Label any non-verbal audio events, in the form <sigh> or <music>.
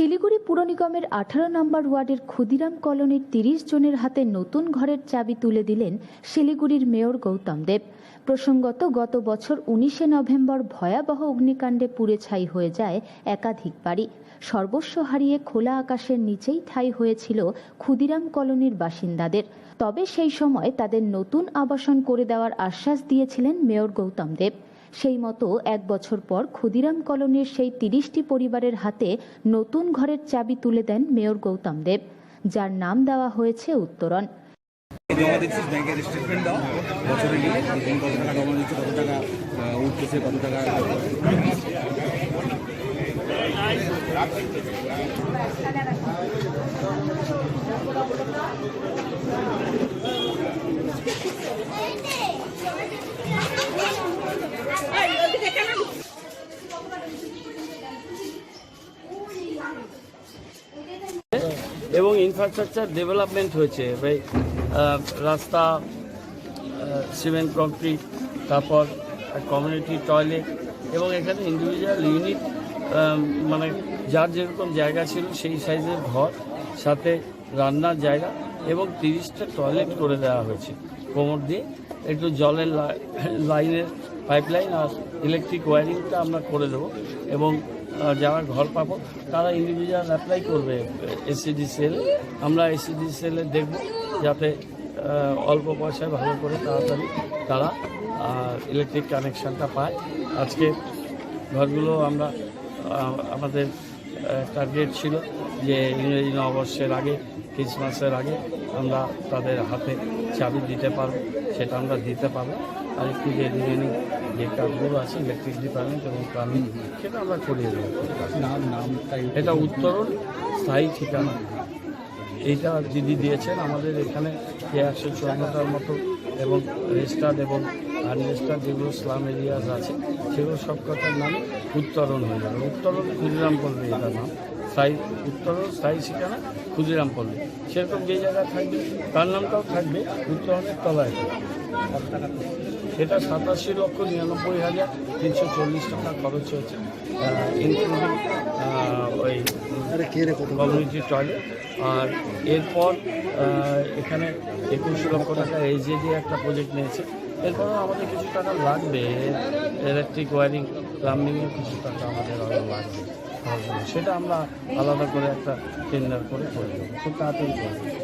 শিলিগুড়ি পুর নিগমের আঠারো নম্বর ওয়ার্ডের ক্ষুদিরাম কলোনির তিরিশ জনের হাতে নতুন ঘরের চাবি তুলে দিলেন শিলিগুড়ির মেয়র গৌতম দেব। প্রসঙ্গত, গত বছর উনিশে নভেম্বর ভয়াবহ অগ্নিকাণ্ডে পুড়ে ছাই হয়ে যায় একাধিক বাড়ি। সর্বস্ব হারিয়ে খোলা আকাশের নিচেই ঠাঁই হয়েছিল ক্ষুদিরাম কলোনির বাসিন্দাদের। তবে সেই সময় তাদের নতুন আবাসন করে দেওয়ার আশ্বাস দিয়েছিলেন মেয়র গৌতম দেব। সেই মতো এক বছর পর ক্ষুদিরাম কলোনির সেই তিরিশটি পরিবারের হাতে নতুন ঘরের চাবি তুলে দেন মেয়র গৌতম দেব, যার নাম দেওয়া হয়েছে উত্তরণ। কত টাকা এবং ইনফ্রাস্ট্রাকচার ডেভেলপমেন্ট হয়েছে, ভাই রাস্তা সিমেন্ট কংক্রিট তারপর কমিউনিটি টয়লেট এবং এখানে ইন্ডিভিজুয়াল ইউনিট মানে যার যেরকম জায়গা ছিল সেই সাইজের ঘর, সাথে রান্নার জায়গা এবং তিরিশটা টয়লেট করে দেওয়া হয়েছে। কোমর দিয়ে একটু জলের লাইনের <laughs> পাইপলাইন আর ইলেকট্রিক ওয়ারিংটা আমরা করে দেবো এবং যারা ঘর পাবো, তারা ইন্ডিভিজুয়াল অ্যাপ্লাই করবে এসিডি সেল। আমরা এসিডি সেলে দেখব যাতে অল্প পয়সায় ভালো করে তাড়াতাড়ি তারা ইলেকট্রিক কানেকশানটা পায়। আজকে ঘরগুলো আমরা আমাদের টার্গেট ছিল যে ইংরেজি নববর্ষের আগে ক্রিসমাসের আগে আমরা তাদের হাতে চাবি দিতে পারব সেটা আমরা দিতে পারব। আর একটু যে রিমেনিং যে কাজগুলো আছে ইলেকট্রিক ডিপার্টমেন্ট এবং প্লাম্বিং সেটা আমরা করিয়ে দেবো। নাম নামটা এটা উত্তরণ স্থায়ী ঠিকানা। এইটা দিদি দিয়েছেন আমাদের এখানে যে একশো চুয়ান্নটার মতো এবং রেজিস্টার্ড এবং আনরেজিস্টার্ড যেগুলো স্লাম এরিয়াস আছে সেগুলো সব কথার নামে উত্তরণ হয়ে যাবে। উত্তরণ ক্ষুদিরাম পল্লী এটার নাম। স্থায়ী উত্তরণ স্থায়ী ঠিকানা ক্ষুদিরাম পল্লী। সেরকম যে জায়গায় থাকবে তার নামটাও থাকবে উত্তরণের তলায়। এটা সাতাশি লক্ষ নিরানব্বই হাজার তিনশো চল্লিশ টাকা খরচ হয়েছে। ইনক্লুডিং ওই কমিউনিটি টয়লেট আর এরপর এখানে একুশ লক্ষ টাকা এইচজেডি একটা প্রজেক্ট নিয়েছে। এরপরও আমাদের কিছু টাকা লাগবে। ইলেকট্রিক ওয়ারিং প্লাম্বিংয়ের কিছু টাকা আমাদের আরও লাগবে। সেটা আমরা আলাদা করে একটা টেন্ডার করে করে দেবো। খুব তাড়াতাড়ি করে